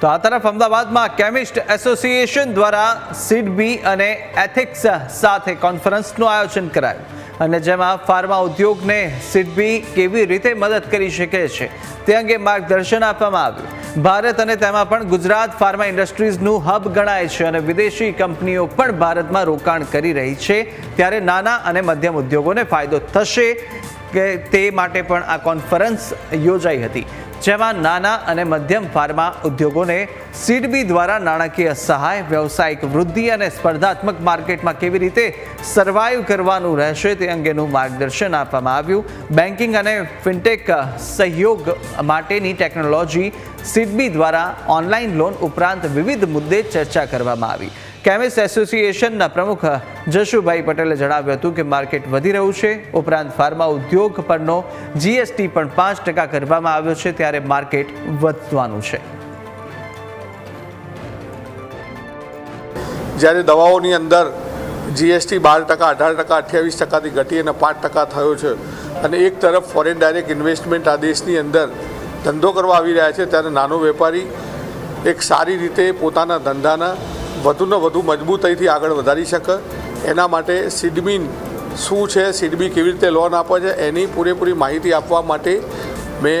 તો આ તરફ અમદાવાદમાં કેમિસ્ટ એસોસિએશન દ્વારા સીડબી અને એથિક્સ સાથે કોન્ફરન્સનું આયોજન કરાયું. અને જેમાં ફાર્મા ઉદ્યોગને સીડબી કેવી રીતે મદદ કરી શકે છે તે અંગે માર્ગદર્શન આપવામાં આવ્યું. ભારત અને તેમાં પણ ગુજરાત ફાર્મા ઇન્ડસ્ટ્રીઝનું હબ ગણાય છે અને વિદેશી કંપનીઓ પણ ભારતમાં રોકાણ કરી રહી છે. ત્યારે નાના અને મધ્યમ ઉદ્યોગોને ફાયદો થશે કે તે માટે પણ આ કોન્ફરન્સ યોજાઈ હતી. જેમાં નાના અને મધ્યમ ફાર્મા ઉદ્યોગોને સીડબી દ્વારા નાણાકીય સહાય, વ્યવસાયિક વૃદ્ધિ અને સ્પર્ધાત્મક માર્કેટમાં કેવી રીતે સર્વાઈવ કરવાનું રહેશે તે અંગેનું માર્ગદર્શન આપવામાં આવ્યું. બેન્કિંગ અને ફિનટેક સહયોગ માટેની ટેકનોલોજી સીડબી દ્વારા ઓનલાઈન લોન ઉપરાંત વિવિધ મુદ્દે ચર્ચા કરવામાં આવી. કેમિસ્ટ એસોસિએશનના પ્રમુખ જશુભાઈ પટેલે જણાવ્યું હતું કે માર્કેટ વધી રહ્યું છે. ઉપરાંત ફાર્મા ઉદ્યોગ પરનો જીએસટી પણ પાંચ ટકા કરવામાં આવ્યો છે ત્યારે માર્કેટ વધવાનું છે. જ્યારે દવાઓની અંદર જીએસટી બાર ટકા, અઢાર ટકા, અઠ્યાવીસ ટકાથી ઘટી અને પાંચ ટકા થયો છે. અને એક તરફ ફોરેન ડાયરેક્ટ ઇન્વેસ્ટમેન્ટ આ દેશની અંદર ધંધો કરવા આવી રહ્યા છે ત્યારે નાનો વેપારી એક સારી રીતે પોતાના ધંધાના વધુને વધુ મજબૂતાઈથી આગળ વધારી શકે. એના માટે સિડબીન શું છે, સિડબી કેવી રીતે લોન આપે છે, એની પૂરેપૂરી માહિતી આપવા માટે મેં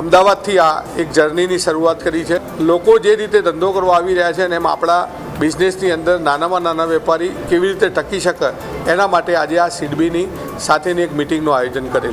અમદાવાદથી આ એક જર્નીની શરૂઆત કરી છે. લોકો જે રીતે ધંધો કરવા આવી રહ્યા છે અને એમ આપણા બિઝનેસની અંદર નાનામાં નાના વેપારી કેવી રીતે ટકી શકે, એના માટે આજે આ સિડબીની સાથેની એક મિટિંગનું આયોજન કરેલું